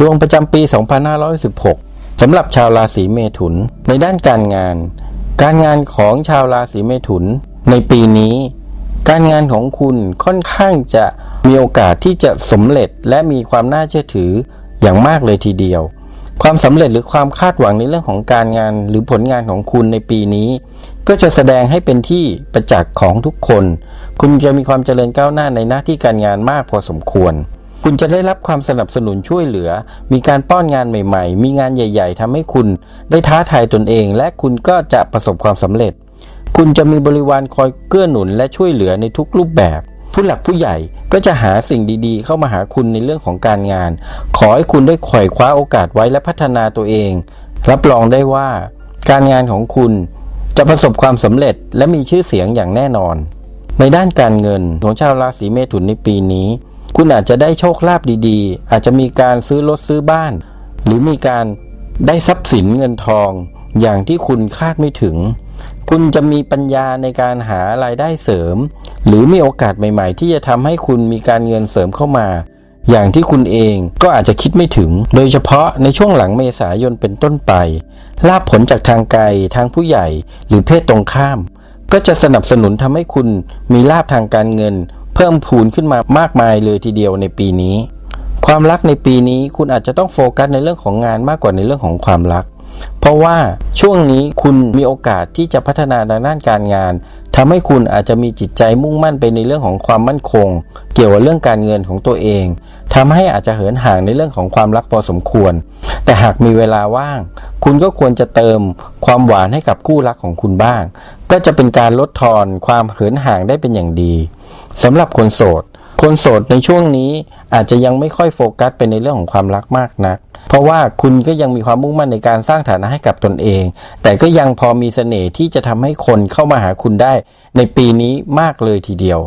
ดวงประจำปี 2516สำหรับชาวราศีเมถุน ในด้านการงาน การงานของชาวราศีเมถุน ในปีนี้ การงานของคุณค่อนข้างจะมีโอกาสที่จะสำเร็จและมีความน่าเชื่อถืออย่างมากเลยทีเดียว ความสำเร็จหรือความคาดหวังในเรื่องของการงานหรือผลงานของคุณในปีนี้ ก็จะแสดงให้เป็นที่ประจักษ์ของทุกคน คุณจะมีความเจริญก้าวหน้าในหน้าที่การงานมากพอสมควร คุณจะได้รับความสนับสนุนช่วยเหลือ มีการป้อนงานใหม่ ๆ มีงานใหญ่ ๆทำให้คุณได้ท้าทายตนเอง และคุณก็จะประสบความสำเร็จ คุณจะมีบริวารคอยเกื้อหนุนและช่วยเหลือในทุกรูปแบบ ผู้หลักผู้ใหญ่ก็จะหาสิ่งดีๆ เข้ามาหาคุณในเรื่องของการงาน ขอให้คุณได้ไขว่คว้าโอกาสไว้และพัฒนาตัวเอง รับรองได้ว่า การงานของคุณจะประสบความสำเร็จและมีชื่อเสียงอย่างแน่นอน ในด้านการเงินของชาวราศีเมถุนในปีนี้ คุณอาจจะได้โชคลาภดีๆ อาจจะมีการซื้อรถซื้อบ้าน หรือมีการได้ทรัพย์สินเงินทองอย่างที่คุณคาดไม่ถึง คุณจะมีปัญญาในการหารายได้เสริม หรือมีโอกาสใหม่ๆ ที่จะทำให้คุณมีการเงินเสริมเข้ามา อย่างที่คุณเองก็อาจจะคิดไม่ถึง โดยเฉพาะในช่วงหลังเมษายนเป็นต้นไป ลาบผลจากทางไกลทางผู้ใหญ่ หรือเพศตรงข้าม ก็จะสนับสนุนทำให้คุณมีลาบทางการเงิน เพิ่มพูนขึ้นมามากมายเลยทีเดียวในปีนี้ ความรักในปีนี้คุณอาจจะต้องโฟกัสในเรื่องของงานมากกว่าในเรื่องของความรัก เพราะว่าช่วงนี้คุณมีโอกาสที่จะพัฒนาในด้านการงานทำให้คุณอาจจะมีจิตใจมุ่งมั่นไปในเรื่องของความมั่นคง เกี่ยวกับเรื่องการเงินของตัวเอง ทำให้อาจจะเหินห่างในเรื่องของความรักพอสมควร แต่หากมีเวลาว่าง คุณก็ควรจะเติมความหวานให้กับคู่รักของคุณบ้าง ก็จะเป็นการลดทอนความเหินห่างได้เป็นอย่างดีสำหรับคนโสดคนโสดในช่วงนี้อาจจะยังไม่ค่อยโฟกัสไปในเรื่องของความรักมากนัก เพราะว่าคุณก็ยังมีความมุ่งมั่นในการสร้างฐานะให้กับตนเอง แต่ก็ยังพอมีเสน่ห์ที่จะทำให้คนเข้ามาหาคุณได้ในปีนี้มากเลยทีเดียว